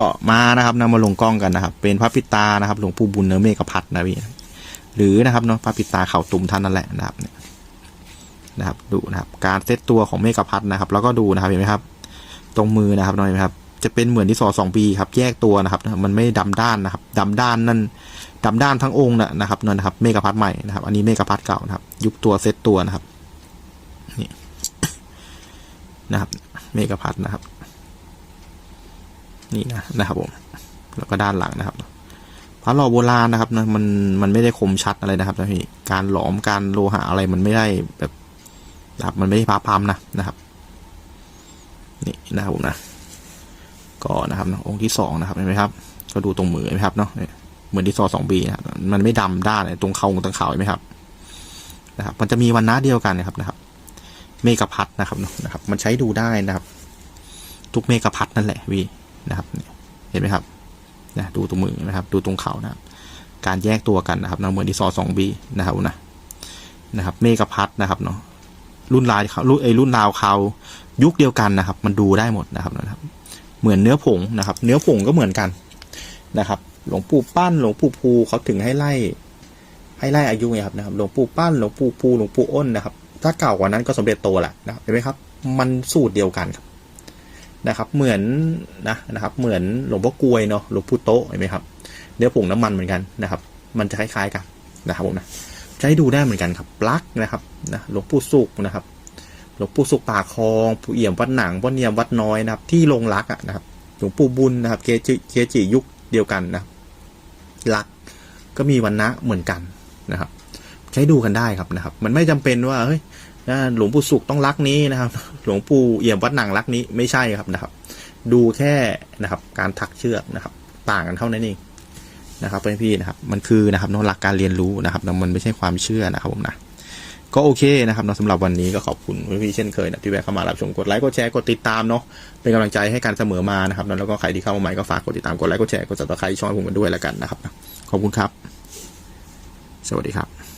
ก็มานะครับนำมาลงกล้องกันนะครับ เป็นพระปิตานะครับ หลวงปู่บุญเนื้อเมฆพัฒน์นะพี่หรือนะครับเนาะพระปิตาเข่าตุ่มท่านนั่นแหละนะครับเนี่ยนะครับ ดูนะครับ การเซตตัวของเมฆพัฒน์นะครับ แล้วก็ดูนะครับเห็นไหมครับ ตรงมือนะครับเห็นไหมครับ จะเป็นเหมือนที่สอสองปีครับ แยกตัวนะครับ มันไม่ดำด้านนะครับดำด้านนั่นดำด้านทั้งองค์นะนะครับนั่นนะครับ เมฆพัฒน์ใหม่นะครับ อันนี้เมฆพัฒน์เก่านะครับ ยุบตัวเซตตัวนะครับนี่นะครับ เมฆพัฒน์นะครับ นี่นะนะครับผมแล้วก็ด้านหลังนะครับพระหล่อโบราณนะครับนะมันมันไม่ได้คมชัดอะไรนะครับนะพี่การหลอมการโลหะอะไรมันไม่ได้แบบนะครับมันไม่ได้พาพามนะนะครับ นี่นะครับผมนะก็นะครับนะองค์ที่สองนะครับเห็นไหมครับ ก็ดูตรงมือเห็นไหมครับเนาะเหมือนที่ซอสองบีนะครับมันไม่ดำด้านเลยตรงเข่าตรงเข่าเห็นไหมครับนะครับ มันจะมีวันนะเดียวกันนะครับนะครับ เมกะพัดนะครับนะครับ มันใช้ดูได้นะครับ ทุกเมกะพัดนั่นแหละพี่ นะครับเห็นไหมครับนะดูตรงมือนะครับ ดูตรงเขานะครับ การแยกตัวกันนะครับนะเหมือนที่ซอสองบีนะครับนะนะครับเมกะพัดนะครับเนาะรุ่นลายเขารุ่นไอรุ่นราวเขายุคเดียวกันนะครับ มันดูได้หมดนะครับนะครับ เหมือนเนื้อผงนะครับ เนื้อผงก็เหมือนกันนะครับ หลวงปู่ปั้นหลวงปู่ภูเขาถึงให้ไล่ ให้ไล่อายุไงครับนะครับหลวงปู่ปั้นหลวงปู่ภูหลวงปู่อ้นนะครับ ถ้าเก่ากว่านั้นก็สมเด็จโตแหละนะครับเห็นไหมครับ มันสูตรเดียวกันครับ นะครับ เหมือนนะนะครับ เหมือนหลวงพ่อกลวยเนาะหลวงปู่โตเห็นไหมครับเนื้อผงน้ำมันเหมือนกันนะครับ มันจะคล้ายๆกันนะครับผมนะใช้ดูได้เหมือนกันครับปลั๊กนะครับนะหลวงปู่สุกนะครับหลวงปู่สุกป่าคลองปู่เอี่ยมวัดหนังพ่อเนียมวัดน้อยนะครับ ที่ลงรักอะนะครับ หลวงปู่บุญนะครับเกจิเกจิยุคเดียวกันนะรักก็มีวันนะเหมือนกันนะครับ ใช้ดูกันได้ครับนะครับ มันไม่จำเป็นว่าเฮ้ย นะหลวงปู่สุขต้องรักนี้นะครับ หลวงปู่เอี่ยมวัดหนังรักนี้ไม่ใช่ครับนะครับ ดูแค่นะครับ การถักเชือกนะครับ ต่างกันเท่านั้นเองนะครับเพื่อนพี่นะครับ มันคือนะครับนหลักการเรียนรู้นะครับมันไม่ใช่ความเชื่อนะครับผมนะก็โอเคนะครับนะสำหรับวันนี้ก็ขอบคุณเพื่อนพี่เช่นเคยนะที่แวะเข้ามารับชมกดไลค์กดแชร์กดติดตามเนาะเป็นกำลังใจให้การเสมอมานะครับแล้วก็ใครที่เข้ามาใหม่ก็ฝากกดติดตามกดไลค์กดแชร์กดซับสไครช่องผมกันด้วยแล้วกันนะครับขอบคุณครับ สวัสดีครับ